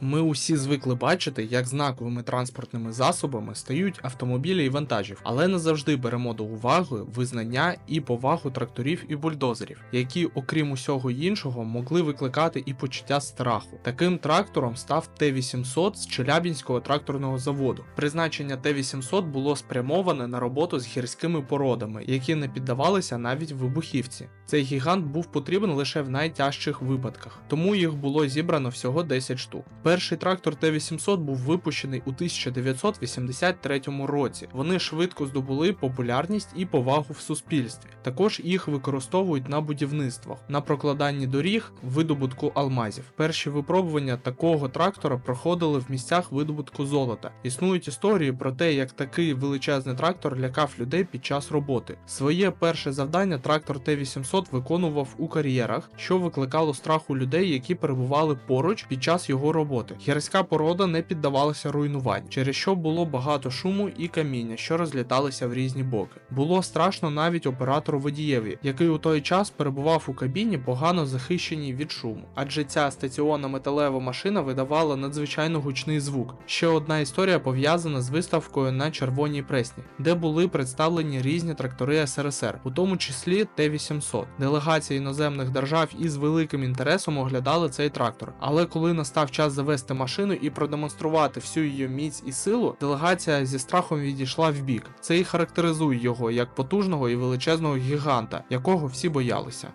Ми усі звикли бачити, як знаковими транспортними засобами стають автомобілі і вантажів, але не завжди беремо до уваги визнання і повагу тракторів і бульдозерів, які, окрім усього іншого, могли викликати і почуття страху. Таким трактором став Т-800 з Челябінського тракторного заводу. Призначення Т-800 було спрямоване на роботу з гірськими породами, які не піддавалися навіть вибухівці. Цей гігант був потрібен лише в найтяжчих випадках, тому їх було зібрано всього 10 штук. Перший трактор Т-800 був випущений у 1983 році. Вони швидко здобули популярність і повагу в суспільстві. Також їх використовують на будівництвах, на прокладанні доріг, видобутку алмазів. Перші випробування такого трактора проходили в місцях видобутку золота. Існують історії про те, як такий величезний трактор лякав людей під час роботи. Своє перше завдання трактор Т-800 виконував у кар'єрах, що викликало страх у людей, які перебували поруч під час його роботи. Гірська порода не піддавалася руйнуванню, через що було багато шуму і каміння, що розліталися в різні боки. Було страшно навіть оператору водієві, який у той час перебував у кабіні, погано захищеній від шуму, адже ця стаціонна металева машина видавала надзвичайно гучний звук. Ще одна історія пов'язана з виставкою на Червоній Пресні, де були представлені різні трактори СРСР, у тому числі Т-800. Делегації іноземних держав із великим інтересом оглядали цей трактор. Але коли настав час завести машину і продемонструвати всю її міць і силу, делегація зі страхом відійшла вбік. Це і характеризує його як потужного і величезного гіганта, якого всі боялися.